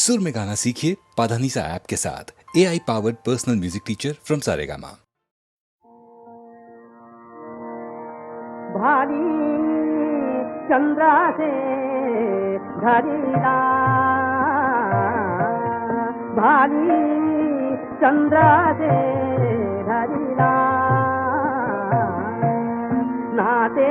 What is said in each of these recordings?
सुर में गाना सीखिए पाधानीसा ऐप के साथ A I powered personal music teacher from Saregama Bhari Chandra से धरीला भारी चंद्रा से धरीला नाते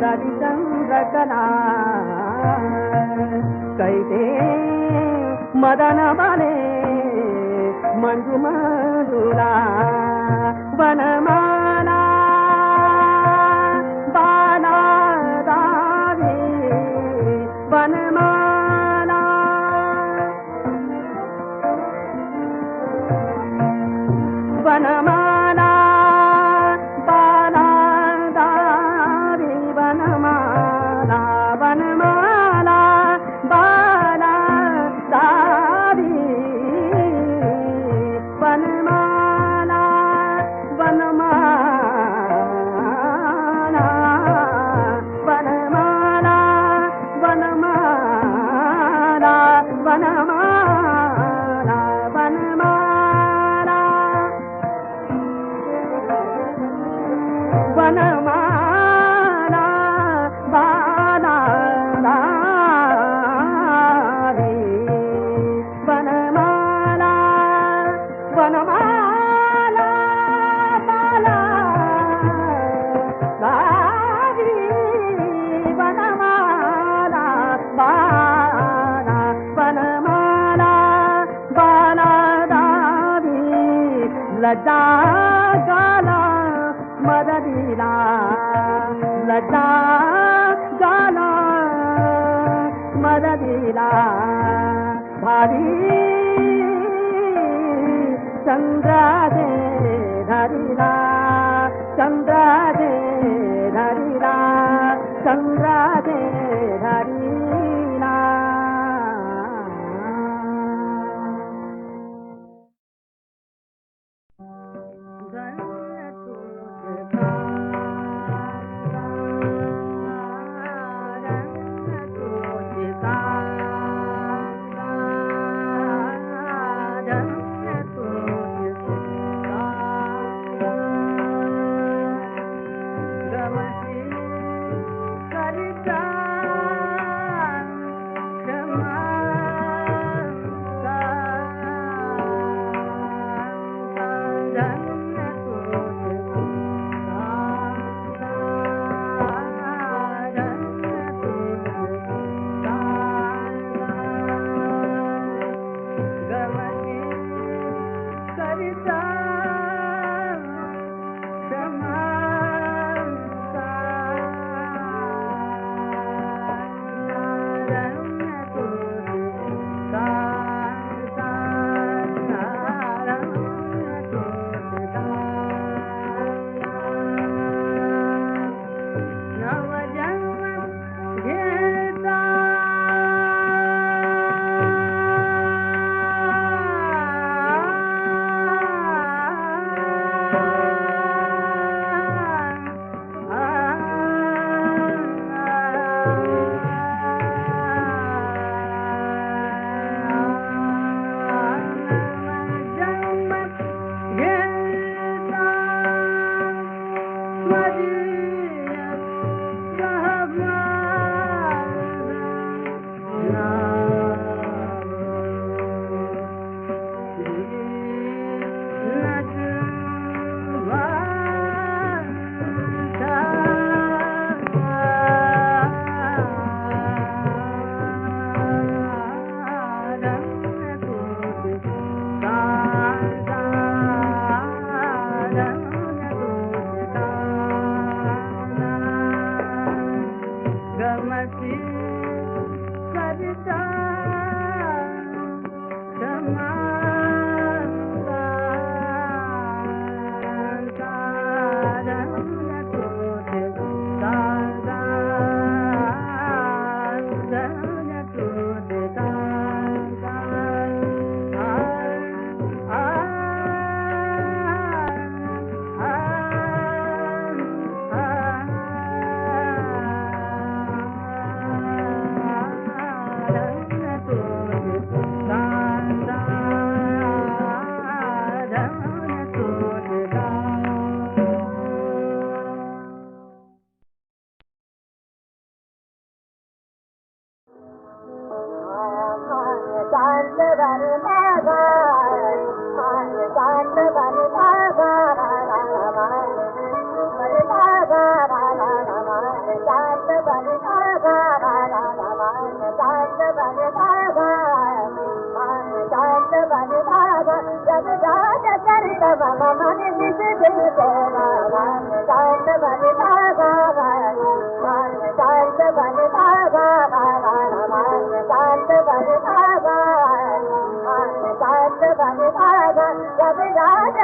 మురళి చంద్రకళ కైతే మదన మలే మంజు మధురా వనమా तेरा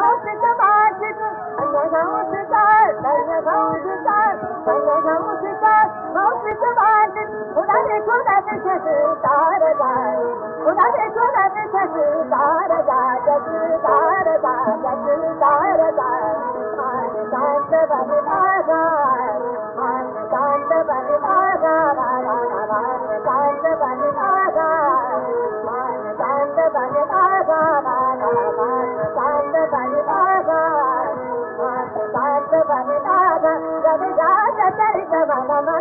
Bye-bye. Mama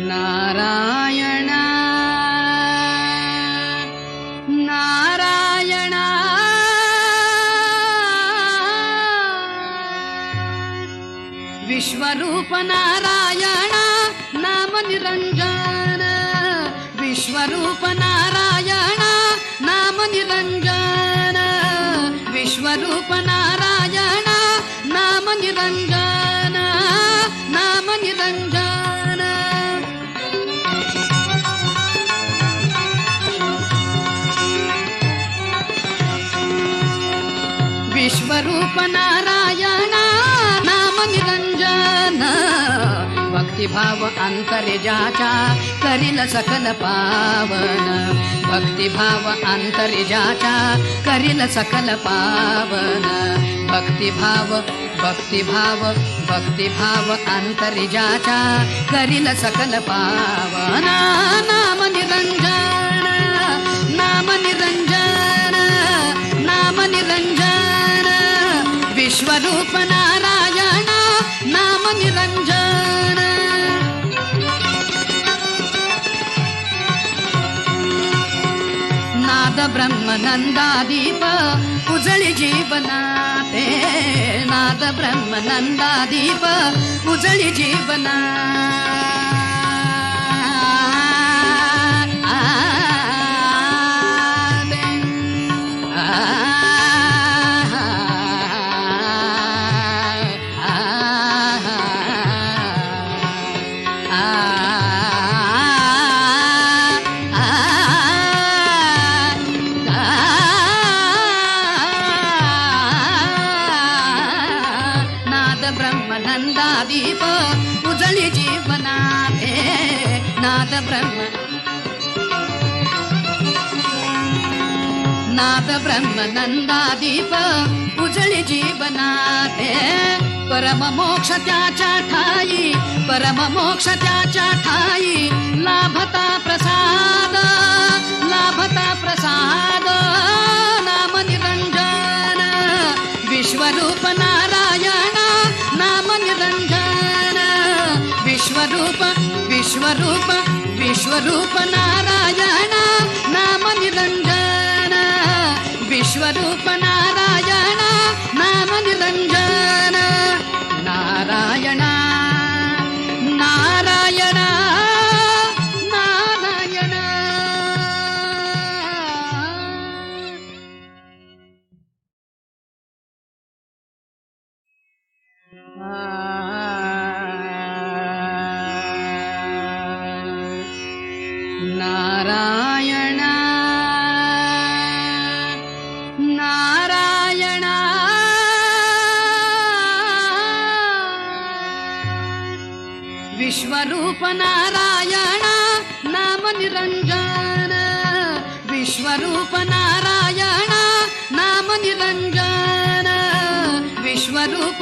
ारायणा नारायणा विश्वरूपना स्वरूप नारायणा नाम निरंजन भक्तिभाव जाचा करील सकल पावन भक्तिभाव जाचा करील सकल पावन भक्तिभाव भक्तिभाव भक्तिभाव अंतरिजाचा करील सकल पावन नाम निरंजन విశ్వరూప నారాయణ నామ నిరంజన నాద బ్రహ్మ నందాదీಪ ಉಜಳಿ ಜೀವನಾತೆ ನಾದ ಬ್ರಹ್ಮ నందాದీಪ ఉజళి జీవనా ब्रह्म नंदा ना ब्रह्मनन्दादिपुजि जीवनाते परम मोक्ष त्याचा परम मोक्ष त्याचा मोक्ष्या लाभता प्रसाद लाभता प्रसाद नाम निरंजन विश्वरूप नारायण नाम निरंजन विश्वरूप विश्वरूप विश्वरूप नारायण विश्वरूपनारायण विश्वरूप नाम निरञ्जन विश्वरूप नाम निरञ्जन विश्वरूप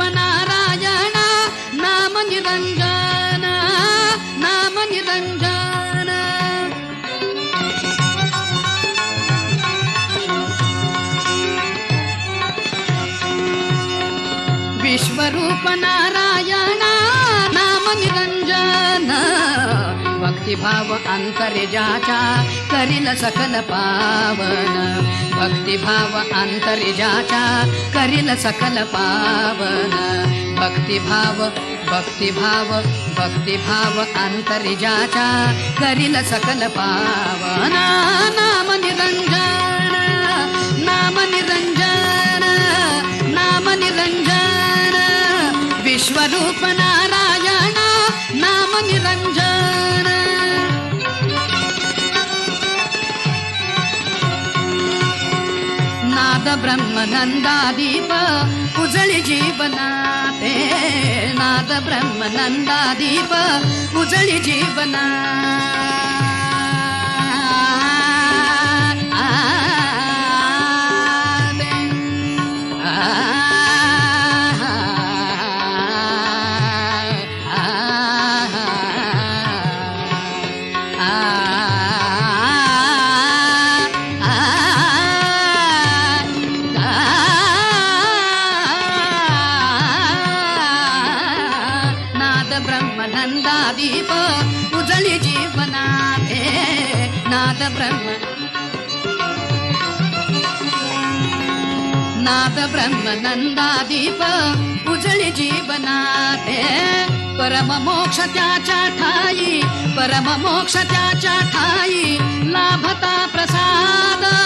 नारायणा नाम निरंजन भक्तिभाव अंतरिजाचा करील सकल पावन भक्तिभाव अंतरिजाचा करील सकल पावन भक्तिभाव भक्तिभाव भक्तिभाव अंतरिजाचा करील सकल पावन नाम ಬ್ರಹ್ಮನಂದಾದೀಪ ಉಜಳಿ ಜೀವನಾಥೇ ನಾದ ಬ್ರಹ್ಮನಂದಾದೀಪ ಉಜಳಿ ಜೀವನ दीप जीवना थे नाद ब्रह्म नाद ब्रह्म नंदा दीप उजल जीवना थे परम मोक्ष त्याचा ठाई परम मोक्ष त्याचा ठाई लाभता प्रसादा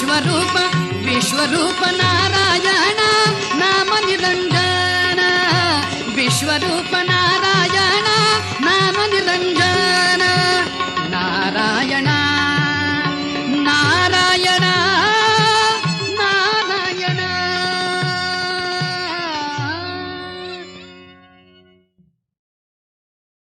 ವಿಶ್ವರೂಪ ವಿಶ್ವರೂಪ ನಾರಾಯಣ ನಾಮ ನಿರಂಜನ ವಿಶ್ವರೂಪ ನಾರಾಯಣ ನಾಮ ನಿರಂಜನ ನಾರಾಯಣ